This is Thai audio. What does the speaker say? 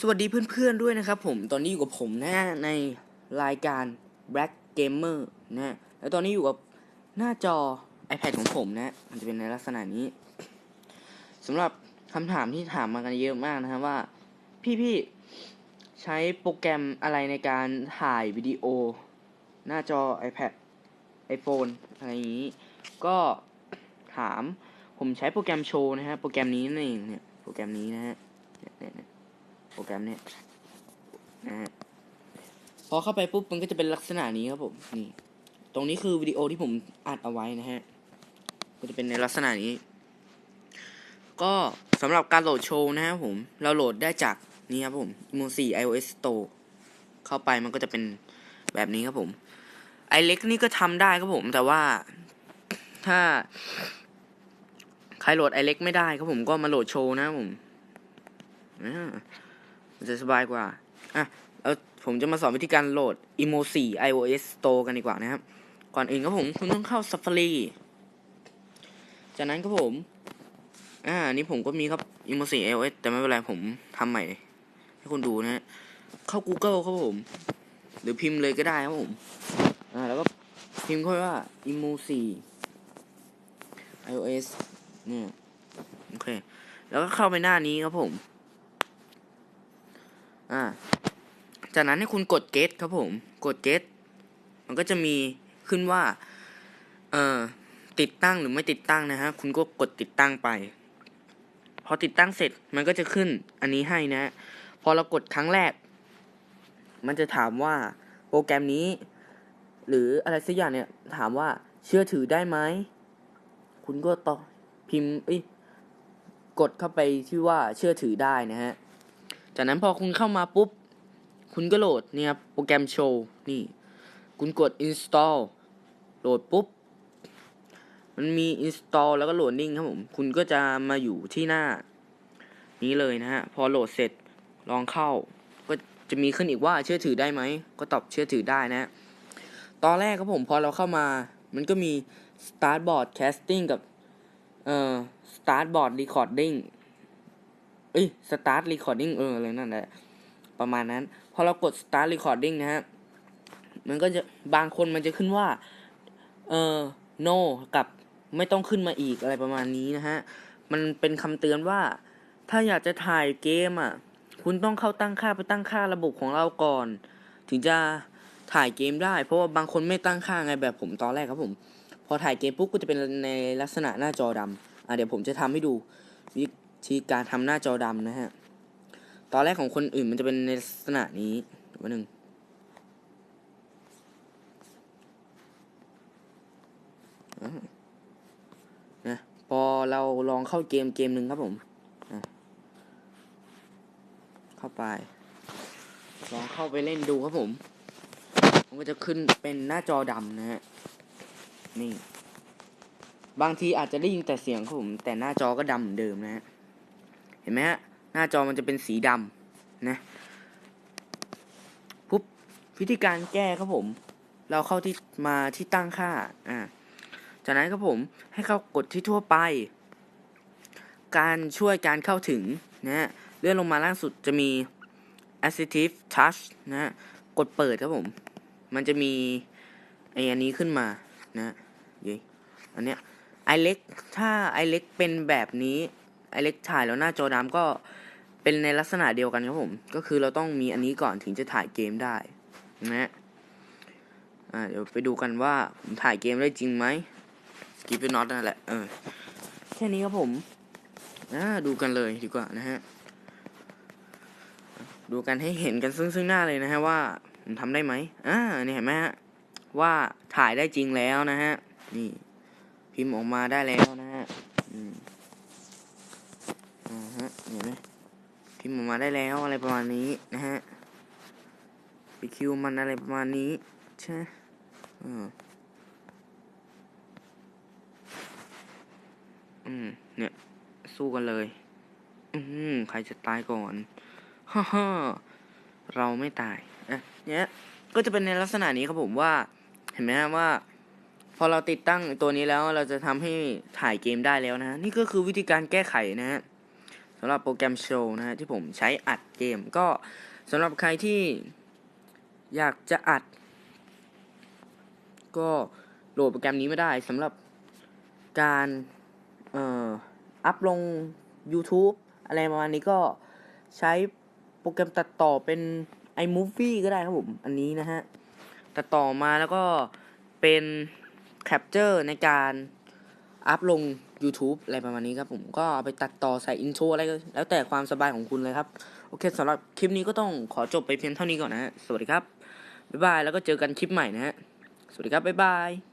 สวัสดีเพื่อนๆด้วยนะครับผมตอนนี้อยู่กับผมนะในรายการ Black Gamer นะแล้วตอนนี้อยู่กับหน้าจอ iPad ของผมนะ มันจะเป็นในลักษณะนี้สำหรับคำถามที่ถามมากันเยอะมากนะครับว่า พี่ๆใช้โปรแกรมอะไรในการถ่ายวิดีโอ หน้าจอ iPad iPhone อะไรอย่างนี้ ก็ถามผมใช้โปรแกรมโชว์นะฮะโปรแกรมนี้นั่นเองเนี่ยโปรแกรมนี้นะฮะเนี่ย รแกรมเนี่ยนะฮะพอเข้าไปปุ๊บมันก็จะเป็นลักษณะนี้ครับผมนี่ตรงนี้คือวิดีโอที่ผมอัดเอาไว้นะฮะก็จะเป็นในลักษณะนี้ ก็สำหรับการโหลดโชว์นะครับผมเราโหลดได้จากนี่ครับผม i m o 4 iOS Store เข้าไปมันก็จะเป็นแบบนี้ครับผมไอเล็กนี่ก็ทำได้ครับผม แต่ว่าถ้า ใครโหลดไอเล็กไม่ได้ครับผมก็มาโหลดโชว์นะครับผมอ่า มันจะสบายกว่า อะแล้วผมจะมาสอนวิธีการโหลด Emo 4 iOS Store กันดีกว่านะครับ ก่อนอื่นครับผมคุณต้องเข้า Safari จากนั้นครับผม อ่านี่ผมก็มีครับ Emo 4 iOS แต่ไม่เป็นไรผมทำใหม่ ให้คุณดูนะฮะ เข้า Google ครับผม หรือพิมพ์เลยก็ได้ครับผม อ่าแล้วก็พิมพ์เข้าไปว่า Emo 4 iOS เนี่ย โอเค แล้วก็เข้าไปหน้านี้ครับผม อ่า จากนั้นให้คุณกด get ครับผม กด get มันก็จะมีขึ้นว่า เอ่อ ติดตั้งหรือไม่ติดตั้งนะฮะ คุณก็กดติดตั้งไป พอติดตั้งเสร็จ มันก็จะขึ้นอันนี้ให้นะ พอเรากดครั้งแรก มันจะถามว่าโปรแกรมนี้ หรืออะไรสักอย่างเนี่ย ถามว่าเชื่อถือได้ไหม คุณก็ต่อพิมพ์ เอ้ย กดเข้าไปที่ว่าเชื่อถือได้นะฮะ จากนั้นพอคุณเข้ามาปุ๊บ คุณก็โหลดเนี่ยครับโปรแกรมโชว์นี่ คุณกด install โหลดปุ๊บ มันมี install แล้วก็โหลดนิ่งครับผม คุณก็จะมาอยู่ที่หน้า นี้เลยนะฮะ พอโหลดเสร็จลองเข้า ก็จะมีขึ้นอีกว่าเชื่อถือได้ไหม ก็ตอบเชื่อถือได้นะ ตอนแรกครับผมพอเราเข้ามา มันก็มี start board casting กับเอ่อ start board recording อ้ย start recording เอออะไรนั่นแหละประมาณนั้น พอเรากด start recording นะฮะ มันก็จะบางคนมันจะขึ้นว่า เออ no กับไม่ต้องขึ้นมาอีกอะไรประมาณนี้นะฮะ มันเป็นคำเตือนว่า ถ้าอยากจะถ่ายเกมอะ คุณต้องเข้าตั้งค่าไปตั้งค่าระบบของเราก่อน ถึงจะถ่ายเกมได้ เพราะว่าบางคนไม่ตั้งค่าไงแบบผมตอนแรกครับผม พอถ่ายเกมปุ๊บก็จะเป็นในลักษณะหน้าจอดำอะเดี๋ยวผมจะทำให้ดู วิธีการทำหน้าจอดำนะฮะ ตอนแรกของคนอื่นมันจะเป็นในลักษณะนี้วันหนึ่งนะพอเราลองเข้าเกมเกมหนึ่งครับผม เข้าไป ลองเข้าไปเล่นดูครับผม มันก็จะขึ้นเป็นหน้าจอดำนะฮะ นี่ บางทีอาจจะได้ยินแต่เสียงครับผม แต่หน้าจอก็ดำเหมือนเดิมนะฮะ ห็นไหมฮะหน้าจอมันจะเป็นสีดำนะปุ๊บวิธีการแก้ครับผม เราเข้าที่มาที่ตั้งค่าอ่าจากนั้นครับผมให้เข้ากดที่ทั่วไป การช่วยการเข้าถึงนะฮะเลื่อนลงมาล่างสุดจะมี assistive touch นะฮะกดเปิดครับผม มันจะมีไออันนี้ขึ้นมานะเยอันเนี้ยไอเล็กถ้าไอเล็กเป็นแบบนี้ ไอเล็กถ่ายแล้วหน้าจอดำก็เป็นในลักษณะเดียวกันครับผม ก็คือเราต้องมีอันนี้ก่อนถึงจะถ่ายเกมได้นะฮะอ่าเดี๋ยวไปดูกันว่าผมถ่ายเกมได้จริงไหมสกิปเป็นน็อตนั่นแหละเออแค่นี้ครับผมอ่าดูกันเลยดีกว่านะฮะดูกันให้เห็นกันซึ่งซึ่งหน้าเลยนะฮะว่าผมทำได้ไหมอ่านี่เห็นไหมฮะว่าถ่ายได้จริงแล้วนะฮะนี่พิมพ์ออกมาได้แล้วนะฮะอืม อ่าฮะเห็นไหมพิมพ์ออกมาได้แล้วอะไรประมาณนี้นะฮะไปคิวมันอะไรประมาณนี้ใช่อืมอืมเนี่ย สู้กันเลย อืมใครจะตายก่อนฮ่าฮ่าเราไม่ตายอะเนี่ยก็จะเป็นในลักษณะนี้ครับผมว่า เห็นไหมฮะว่า พอเราติดตั้งตัวนี้แล้วเราจะทำให้ถ่ายเกมได้แล้วนะ นี่ก็คือวิธีการแก้ไขนะฮะ สำหรับโปรแกรมโชว์นะฮะที่ผมใช้อัดเกม ก็สำหรับใครที่อยากจะอัด ก็โหลดโปรแกรมนี้ไม่ได้สำหรับการเอ่ออัพลง YouTube อะไรประมาณนี้ก็ใช้โปรแกรมตัดต่อเป็น iMovie ก็ได้ครับผม อันนี้นะฮะ ตัดต่อมาแล้วก็เป็นแคปเจอร์ในการอัพลง YouTube อะไรประมาณนี้ครับผมก็ไปตัดต่อใส่อินโทรอะไรก็แล้วแต่ความสบายของคุณเลยครับ โอเคสำหรับคลิปนี้ก็ต้องขอจบไปเพียงเท่านี้ก่อนนะฮะ สวัสดีครับ บ๊ายบาย แล้วก็เจอกันคลิปใหม่นะฮะ สวัสดีครับ บ๊ายบาย